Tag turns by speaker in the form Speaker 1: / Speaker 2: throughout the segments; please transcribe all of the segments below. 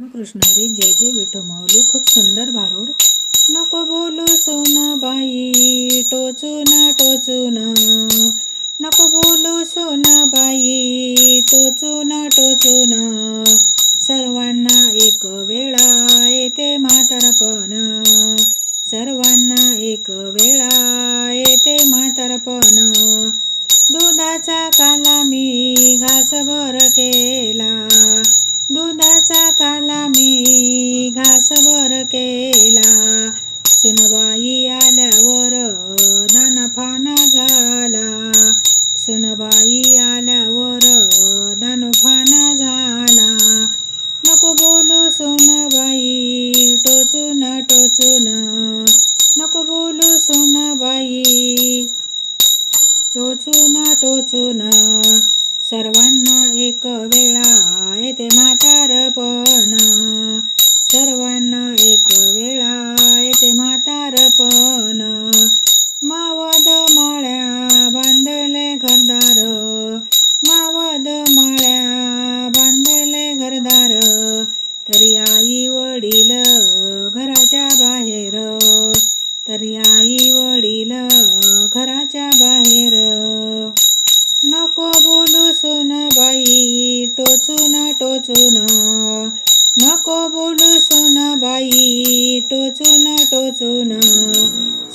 Speaker 1: रामकृष्ण रे जय जय विठो माऊली खूप सुंदर भारूड. नको बोलू सोनाबाई टोचून टोचून नको बोलू सोनाबाई टोचून टोचून सर्वांना एक वेळा येते म्हातारपण. सर्वांना एक वेळा येते म्हातारपण. दुधाचा काला मी घासभर केला. दुधाचा काला मी घासभर केला. सुनबाई आल्यावर दानफाना झाला. सुनबाई आल्यावर दानफाना झाला. नको बोलू सोनबाई टोचून टोचून. नको बोलू सोनबाई टोचून टोचून. सर्वांना एक वेळा येते म्हातारपण सर्वांना एक वेळा येते म्हातारपण मावद माळ्या बांधले घरदार. मावद माळ्या नको बोलू सोनबाई टोचून टोचून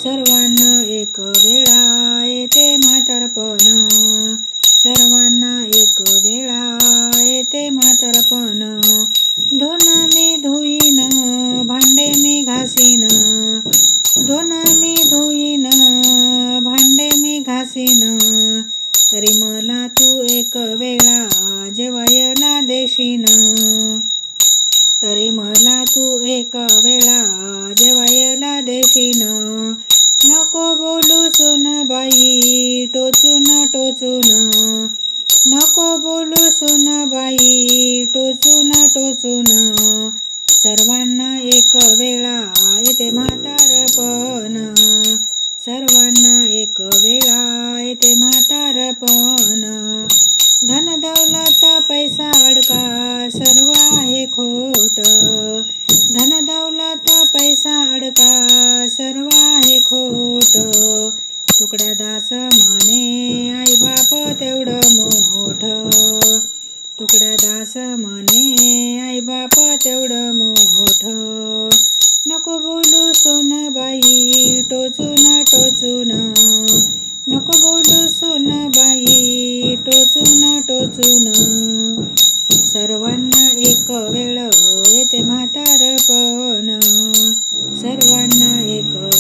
Speaker 1: सर्वांना एक वेळा येते म्हातारपण. सर्वांना एक वेळा येते म्हातारपण. धुन मी धुईन भांडे मी घासीन. धुन मी धुईन भांडे मी घासीन. तरी मला एक वेळा जेवायला देशीन. नको बोलू सोनबाई टोचून टोचून. नको बोलू सोनबाई टोचून टोचून. सर्वांना एक वेळा येते म्हातारपण सर्वांना एक वेळा येते म्हातारपण धन दौलत पैसा अडका सर्व आहे खोट. खोट तुकड्या दास म्हणे आई बाप तेवढं मोठ. तुकड्या दास म्हणे आई बाप तेवढं मोठ. नको बोलू सोनबाई टोचून टोचून. नको बोलू सोनबाई टोचून टोचून. सर्वांना एक वेळ येते म्हातारपण. सर्वांना एक